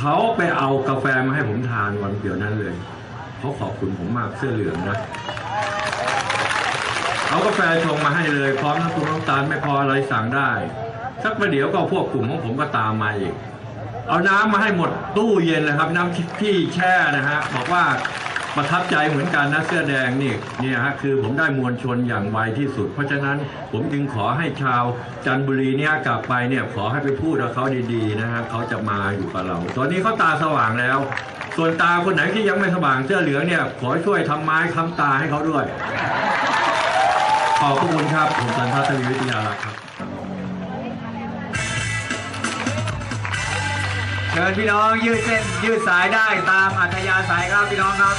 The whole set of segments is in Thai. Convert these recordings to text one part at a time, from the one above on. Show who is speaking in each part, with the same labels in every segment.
Speaker 1: เขาไปเอากาแฟมาให้ผมทานวันเดียวนั้นเลยเขาขอบคุณผมมากเสื้อเหลืองนะเอากาแฟชงมาให้เลย พร้อมน้ำตาลน้ำตาลไม่พออะไรสั่งได้ สักประเดี๋ยวก็พวกกลุ่มของผมก็ตามมาอีก เอาน้ำมาให้หมดตู้เย็นเลยครับ น้ำที่แช่นะฮะบอกว่า ประทับใจเหมือนกันนะเสื้อแดงนี่เนี่ยฮะคือผมได้มวลชนอย่างไวที่สุด เพราะฉะนั้นผมจึงขอให้ชาวจันทบุรีเนี่ยกลับไปเนี่ยขอให้ไปพูดกับเขาดีๆนะฮะเขาจะมาอยู่กับเรา ตอนนี้เขาตาสว่างแล้ว ส่วนตาคนไหนที่ยังไม่สว่างเสื้อเหลืองเนี่ยขอช่วยทำไม้ค้าตาให้เขาด้วย ขอบคุณครับผมสันทัศน์วิทยาลักษ์ครับ
Speaker 2: เชิญพี่น้องยืดเส้นยืดสายได้ตามอัธยาศัยครับพี่น้องครับ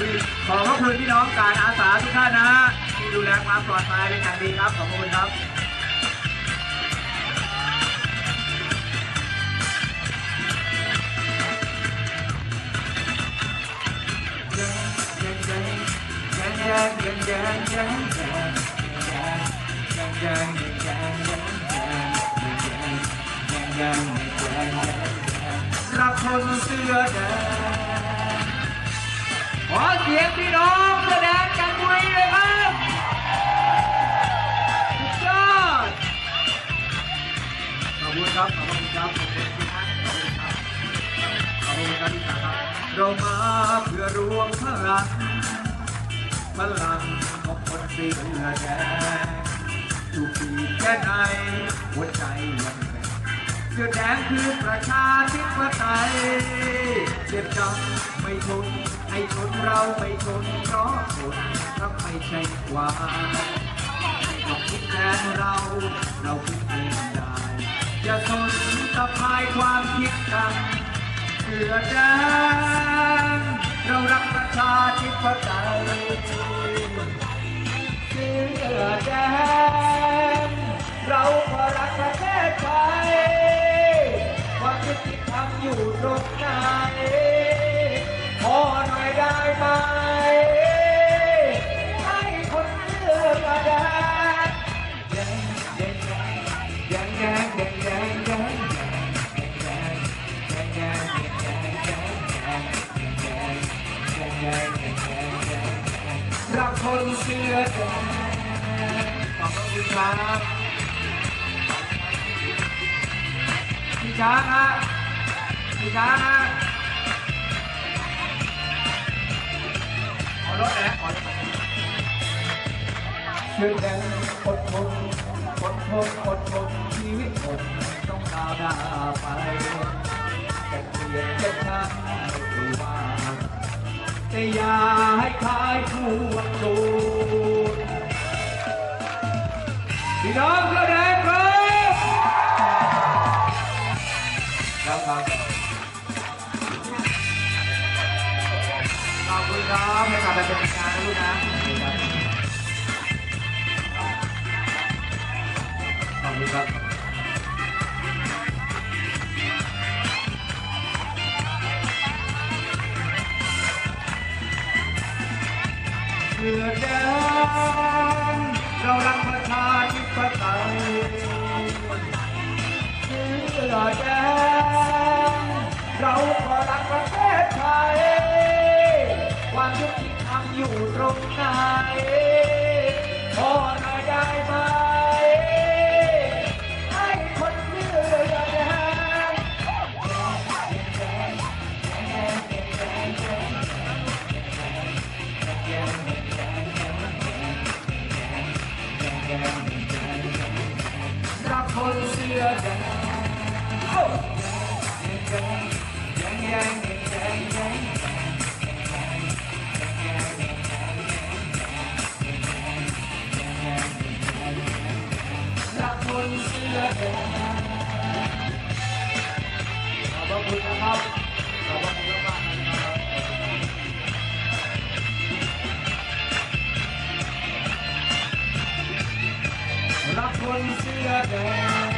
Speaker 2: พี่ขอขอบคุณพี่น้องการอาสาทุกท่านนะฮะที่ดูแลความปลอดภัยเป็นอย่างดีครับขอบคุณครับรักคนเสื้อแดง ขอเสียงพี่น้องแสดงกันบุรเลยครับสุอดขอบคุจับ ขอบคุจับ ขอบคุจับขอบคุจับเรามาเพื่อรวมพลังพลังของคนเสื้อแดงถูกปีแค่ไหนหัวใจยังแข็งเสื้อแดงคือประชาธิปไตยเจ็บจัง เราไม่ทนเพราะคนก็ไม่ใช่ความต้องคิดแทนเรา เราคิดเองได้อย่าทนสะพายความคิดกันเพื่อแดงเรารักประชาธิปไตยเพื่อแดงเราก็รักประเทศไทยความคิดที่ทำอยู่ตรงไหน ขอหน่อยได้ไหมให้คนเลือกกระดาษยังยังยังยังยังยังยังรักคนเสื้อแดงขอบคุณครับพี่ช้างฮะพี่ช้างฮะ รถนะขอรถเชื่อแดงอดทนอดทนอดทนชีวิตคนต้องก้าวหน้าไปจะเปลี่ยนจะช้างหรือว่าแต่อย่าให้คลายผู้วันดูพี่น้องเสื้ อบคุณครับให้กลับไปเป็นงานนะลูกนะขอบคุณครับเพื่อแด ตรงไหนขอหน่อยได้ไหม รักคนเสื้อแดง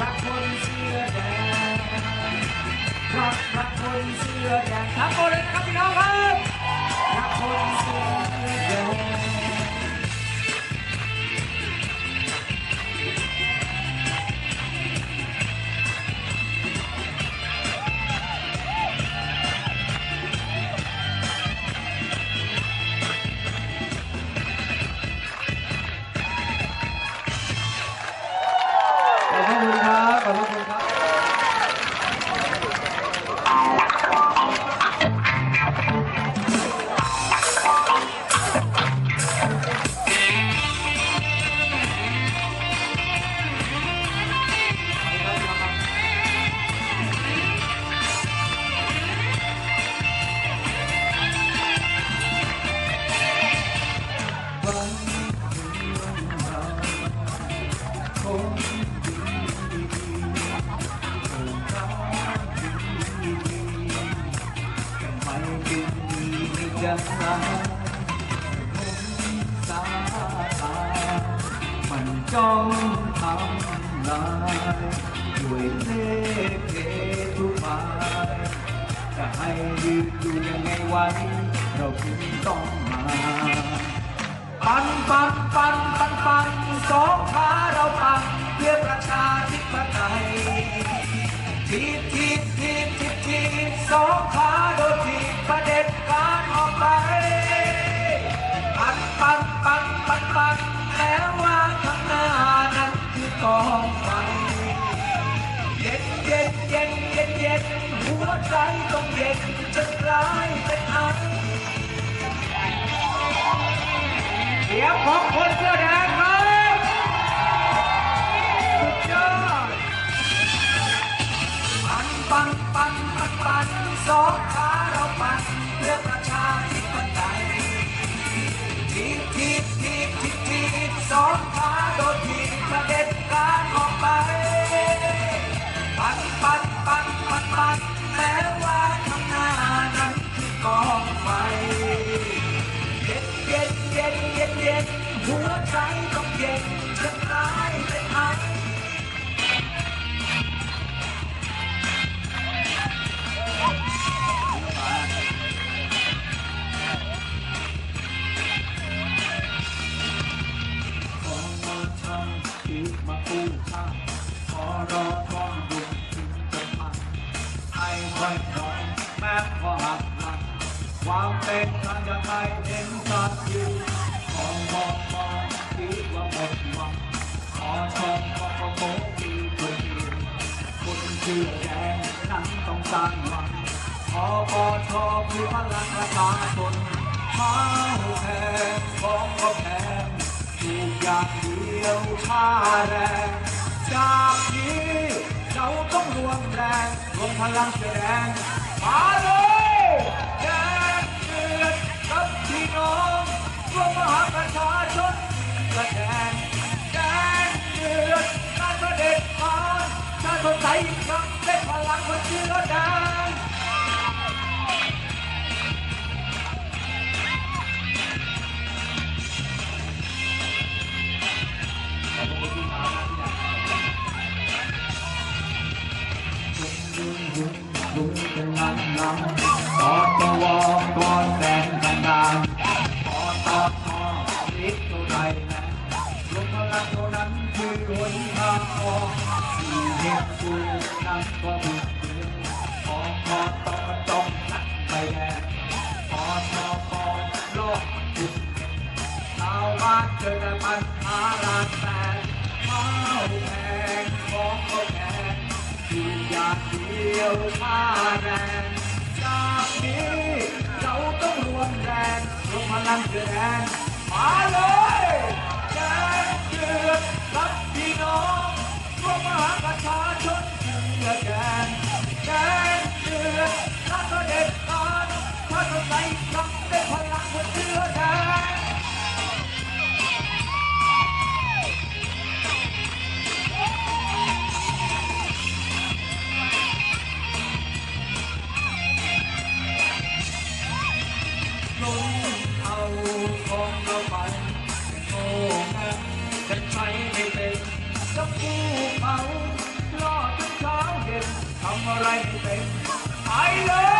Speaker 2: รักคนเจะมันจ้องทำลายด้วยเล่ห์เททุกฝ่จะให้ยืดอยู่ยังไงไว้ เราคือต้องมา ใจต้องเย็นจะกลายเป็นไอเสียงของคนเสื้อแดงครับสุดยอดปันปันปันปันปันสอง หัวใจต้องเย็นจะกลายเป็นไอขอมาทำคิดมากู้าขอรอก้อนบุญถึงจะมาให้ไว้หน่อยแม้พอหักหลังความเป็นกันยังไงเห็นชัดอยู่ของมอง ชมก็ขอโมมีคนดียวคนเชื่อแดงนั้นต้องสร้างหวังขอปอชอคือพลังประชาชนข้าวแพงของก็แพงถูกอย่างเดียวค่าแรง จากนี้เราต้องรวมแรงรวมพลังเสื้อแดงมาเลย ชาติคนไทยอีกครั้งได้พลังคนเชื้อดา สี่เหตุกูนั้นก็บุญเดือนขอขอตอจงนัดไปแดงขอทอปอโลกจุดชาวบ้านเจอแต่ปัญหาลานแตกข้าวแพงของก็แพงอยู่อย่างเดียวค่าแรงจากนี้เราต้องรวมแรงรวมพลังเดือดแรงมาเลย มหาประชาชนเชื่อแดงแดงเดือดรับประเด็จการถ้าเราใส่ทำได้พลังคนเชื่อแดงล้นเอาของเราไปโง่นั้นจะใช้ไม่เป็น จะกู้เขาลอจนเช้าเย็นทำอะไรไม่เป็นไปเลย